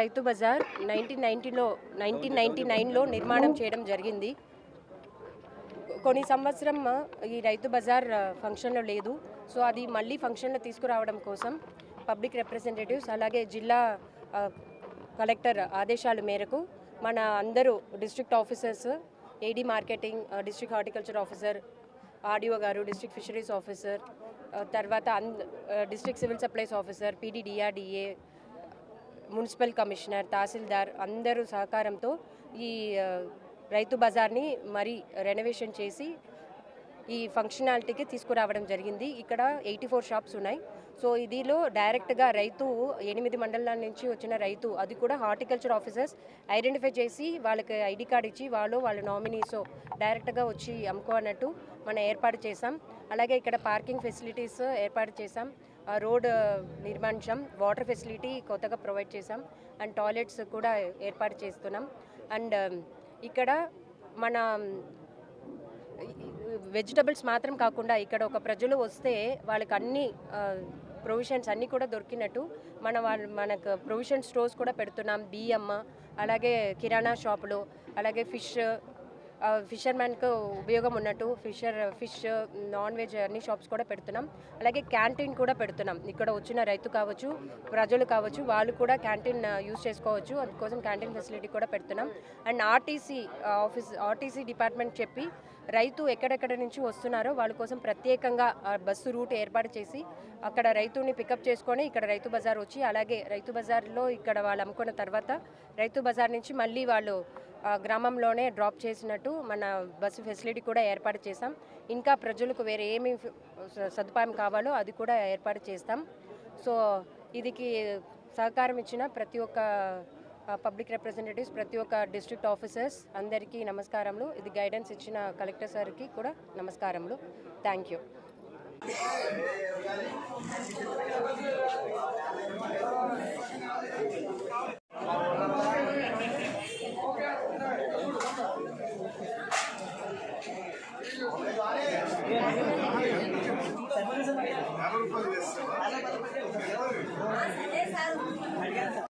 రైతు బజార్ నైన్టీన్ నైన్టీలో nineteen ninety నైన్లో నిర్మాణం చేయడం జరిగింది. కొన్ని సంవత్సరం ఈ రైతు బజార్ ఫంక్షన్లో లేదు. సో అది మళ్ళీ ఫంక్షన్లో తీసుకురావడం కోసం పబ్లిక్ రిప్రజెంటేటివ్స్ అలాగే జిల్లా కలెక్టర్ ఆదేశాల మేరకు మన అందరూ district officers AD marketing district horticulture officer RDO గారు డిస్ట్రిక్ట్ ఫిషరీస్ ఆఫీసర్ తర్వాత అన్ district civil supplies officer PD DRDA municipal commissioner తహసీల్దార్ అందరూ సహకారంతో ఈ రైతు బజార్ని మరీ రెనోవేషన్ చేసి ఈ ఫంక్షనాలిటీకి తీసుకురావడం జరిగింది. ఇక్కడ ఎయిటీ ఫోర్ షాప్స్ ఉన్నాయి. సో ఇదిలో డైరెక్ట్గా రైతు ఎనిమిది మండలాల నుంచి వచ్చిన రైతు అది కూడా హార్టికల్చర్ ఆఫీసర్స్ ఐడెంటిఫై చేసి వాళ్ళకి ఐడి కార్డ్ ఇచ్చి వాళ్ళు వాళ్ళ నామినీస్ డైరెక్ట్గా వచ్చి అమ్ముకోనట్టు మనం ఏర్పాటు చేసాం అలాగే ఇక్కడ పార్కింగ్ ఫెసిలిటీస్ ఏర్పాటు చేసాం రోడ్ నిర్మాణం వాటర్ ఫెసిలిటీ కొత్తగా ప్రొవైడ్ చేసాం అండ్ టాయిలెట్స్ కూడా ఏర్పాటు చేస్తున్నాం. అండ్ ఇక్కడ మన వెజిటబుల్స్ మాత్రం కాకుండా ఇక్కడ ఒక ప్రజలు వస్తే వాళ్ళకి అన్ని ప్రొవిజన్స్ అన్నీ కూడా దొరికినట్టు మన వాళ్ళ మనకు ప్రొవిజన్ స్టోర్స్ కూడా పెడుతున్నాం. బియ్యం అలాగే కిరాణా షాపులు అలాగే ఫిష్ ఫిషర్మెన్కు ఉపయోగం ఉన్నట్టు ఫిషర్ ఫిష్ నాన్ వెజ్ అన్ని షాప్స్ కూడా పెడుతున్నాం. అలాగే క్యాంటీన్ కూడా పెడుతున్నాం. ఇక్కడ వచ్చిన రైతు కావచ్చు ప్రజలు కావచ్చు వాళ్ళు కూడా క్యాంటీన్ యూజ్ చేసుకోవచ్చు. అందుకోసం క్యాంటీన్ ఫెసిలిటీ కూడా పెడుతున్నాం. And RTC office RTC department చెప్పి రైతు ఎక్కడెక్కడ నుంచి వస్తున్నారో వాళ్ళ కోసం ప్రత్యేకంగా బస్సు రూట్ ఏర్పాటు చేసి అక్కడ రైతుని పికప్ చేసుకొని ఇక్కడ రైతు బజార్ వచ్చి అలాగే రైతు బజార్లో ఇక్కడ వాళ్ళు అమ్ముకున్న తర్వాత రైతు బజార్ నుంచి మళ్ళీ వాళ్ళు గ్రామంలోనే డ్రాప్ చేసినట్టు మన బస్సు ఫెసిలిటీ కూడా ఏర్పాటు చేసాం ఇంకా ప్రజలకు వేరే ఏమి స- సదుపాయం కావాలో అది కూడా ఏర్పాటు చేస్తాం. సో ఇదికి సహకారం ఇచ్చిన ప్రతి ఒక్క పబ్లిక్ రిప్రజెంటేటివ్స్ ప్రతి ఒక్క డిస్ట్రిక్ట్ ఆఫీసర్స్ అందరికీ నమస్కారములు. ఇది గైడెన్స్ ఇచ్చిన కలెక్టర్ సార్కి కూడా నమస్కారములు. Thank you. అడిగాను